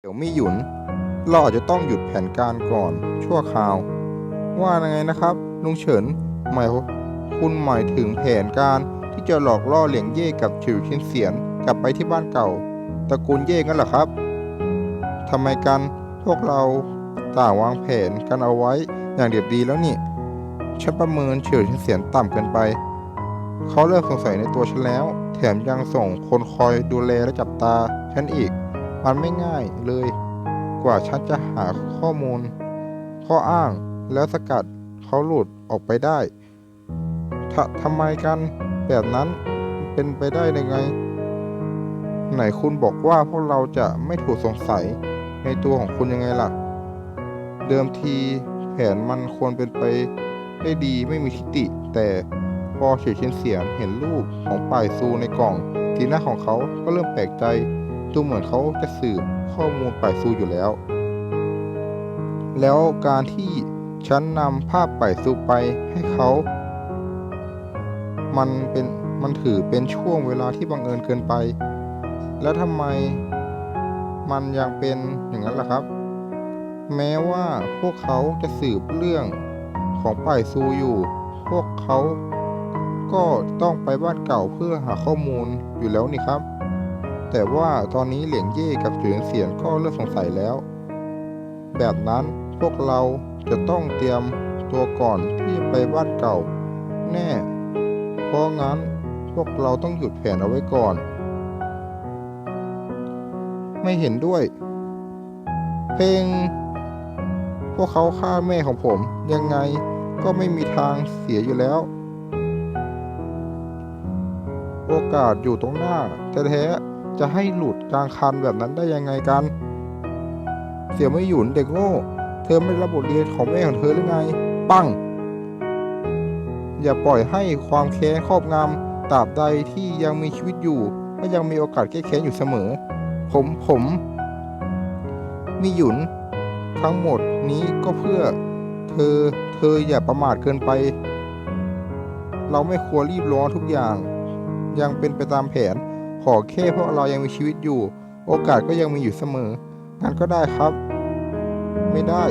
เดี๋ยวม่หยุน เราอาจจะต้องหยุดแผนการก่อน ชั่วคราว ว่ายังไงนะครับ ลุงเฉินหมายคุณหมายถึงแผนการที่จะหลอกล่อเหลียงเย่กับฉิวชินเสียนกลับไปที่บ้านเก่าตระกูลเย่งั้นเหรอครับทำไมกันพวกเราต่างวางแผนกันเอาไว้อย่างเดียบดีแล้วนี่ฉันประเมินเฉิวชินเสียนต่ำเกินไป เขาเริ่มสงสัยในตัวฉันแล้ว แถมยังส่งคนคอยดูแลและจับตาฉันอีก มันไม่ง่ายเลย กว่าฉันจะหาข้อมูล ข้ออ้างแล้วสกัดเขาหลุดออกไปได้ทะทำไมกันแบบนั้นเป็นไปได้ยังไง ไหนคุณบอกว่าพวกเราจะไม่ถูกสงสัยในตัวของคุณยังไงล่ะ เดิมทีแผนมันควรเป็นไปได้ดีไม่มีทิฏฐิแต่พอเฉียดชินเสียนเห็นรูปของป่ายซูในกล่อง ทีหน้าของเขาก็เริ่มแปลกใจ ดูเหมือนเขาจะสืบข้อมูลป่ายซูอยู่แล้ว แล้วการที่ฉันนำภาพป่ายซูไปให้เขา มันเป็นมันถือเป็นช่วงเวลาที่บังเอิญเกินไป แล้วทำไมมันยังเป็นอย่างนั้นล่ะครับ แม้ว่าพวกเขาจะสืบเรื่องของป่ายซูอยู่ พวกเขาก็ต้องไปบ้านเก่าเพื่อหาข้อมูลอยู่แล้วนี่ครับ แต่ว่าตอนนี้เหลียงเย่กับจืนเสียนก็เริ่มสงสัยแล้ว แบบนั้นพวกเราจะต้องเตรียมตัวก่อนที่จะไปบ้านเก่า แน่ เพราะงั้นพวกเราต้องหยุดแผนเอาไว้ก่อน ไม่เห็นด้วย เพลง พวกเขาฆ่าแม่ของผมยังไงก็ไม่มีทางเสียอยู่แล้ว โอกาสอยู่ตรงหน้าแท้ๆ จะให้หลุดกลางคันแบบนั้นได้ยังไงกัน เสียไม่หยุนเด็กโง่ เธอไม่รับบทเรียนของแม่ของเธอหรือไง ปัง อย่าปล่อยให้ความแค้นครอบงำตราบใดที่ยังมีชีวิตอยู่ก็ยังมีโอกาสแก้แค้นอยู่เสมอ ผมผม มีหยุน ทั้งหมดนี้ก็เพื่อ เธอ เธออย่าประมาทเกินไป เราไม่ควรรีบร้อนทุกอย่าง ยังเป็นไปตามแผน ขอแค่เพราะเรายังมีชีวิตอยู่ โอกาสก็ยังมีอยู่เสมองั้นก็ได้ครับ ไม่ได้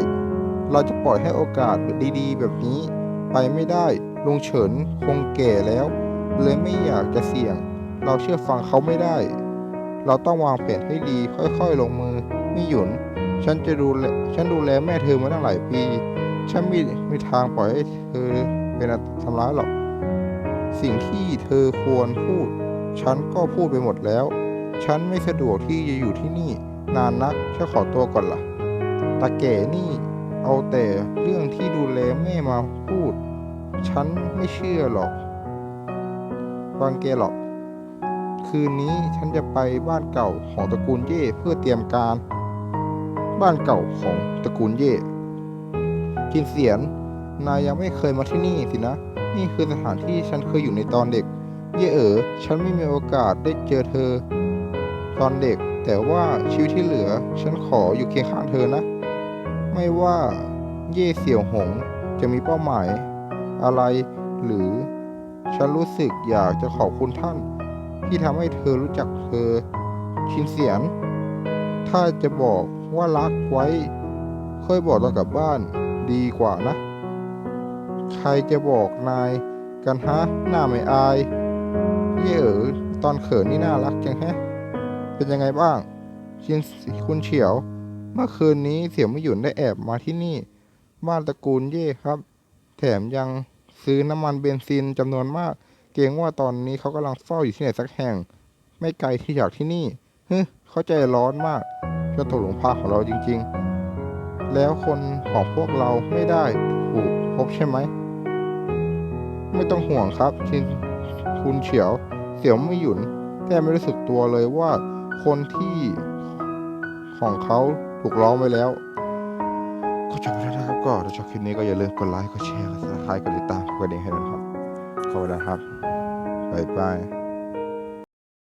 เราจะปล่อยให้โอกาสดีๆ แบบนี้ ไปไม่ได้ ลุงเฉินคงแก่แล้ว เลยไม่อยากจะเสี่ยง เราเชื่อฟังเขาไม่ได้ เราต้องวางแผนให้ดี ค่อยๆ ลงมือ ไม่หยุน ฉันจะดูแลฉันดูแลแม่เธอมาตั้งหลายปี ฉันไม่มีทางปล่อยให้เธอเป็นอันทำร้ายหรอก สิ่งที่เธอควรพูด ฉันก็พูดไปหมดแล้ว ฉันไม่สะดวกที่จะอยู่ที่นี่ นานนักฉันขอตัวก่อนล่ะตาแก่นี่เอาแต่เรื่องที่ดูแลแม่มาพูด ฉันไม่เชื่อหรอกฟังแกหรอก คืนนี้ฉันจะไปบ้านเก่าของตระกูลเย่เพื่อเตรียมการ บ้านเก่าของตระกูลเย่จินเสียน นายยังไม่เคยมาที่นี่สินะ นี่คือสถานที่ฉันเคยอยู่ในตอนเด็ก เย่เอ๋อฉันไม่มีโอกาสได้เจอเธอ ตอนเด็ก แต่ว่าชีวิตที่เหลือ ฉันขออยู่เคียงข้างเธอนะ ไม่ว่าเย่เสี่ยวหงจะมีเป้าหมาย อะไร หรือ ฉันรู้สึกอยากจะขอบคุณท่าน ที่ทำให้เธอรู้จักเธอ ชินเสียน ถ้าจะบอกว่ารักไว้ ค่อยบอกตอนกลับบ้านดีกว่านะ ใครจะบอกนายกันฮะ หน้าไม่อาย เย่เอ๋อตอนเขินนี่น่ารักจังแฮะ เป็นยังไงบ้างชินคุณเฉียว เมื่อคืนนี้เสี่ยวไม่หยุนได้แอบมาที่นี่ บ้านตระกูลเย่ครับ แถมยังซื้อน้ำมันเบนซินจำนวนมาก เกรงว่าตอนนี้เขากำลังเฝ้าอยู่ที่ไหนสักแห่ง ไม่ไกลที่จากที่นี่ฮึเขาใจร้อนมากเจนตกหลวงพาของเราจริง ๆ แล้วคนของพวกเราไม่ได้ถูกพบใช่ไหม ไม่ต้องห่วงครับชิน คุณเฉียว เสี่ยวไม่หยุนแค่ไม่รู้สึกตัวเลยว่าคนที่ของเขาถูกล้อมไว้แล้ว ก็จบแล้วนะครับก็ถ้าชอบคลิปนี้ก็อย่าลืมกดไลค์กดแชร์กดซับสไครต์กดติดตามกดกระดิ่งให้ด้วยครับขอบคุณนะครับบ๊ายบาย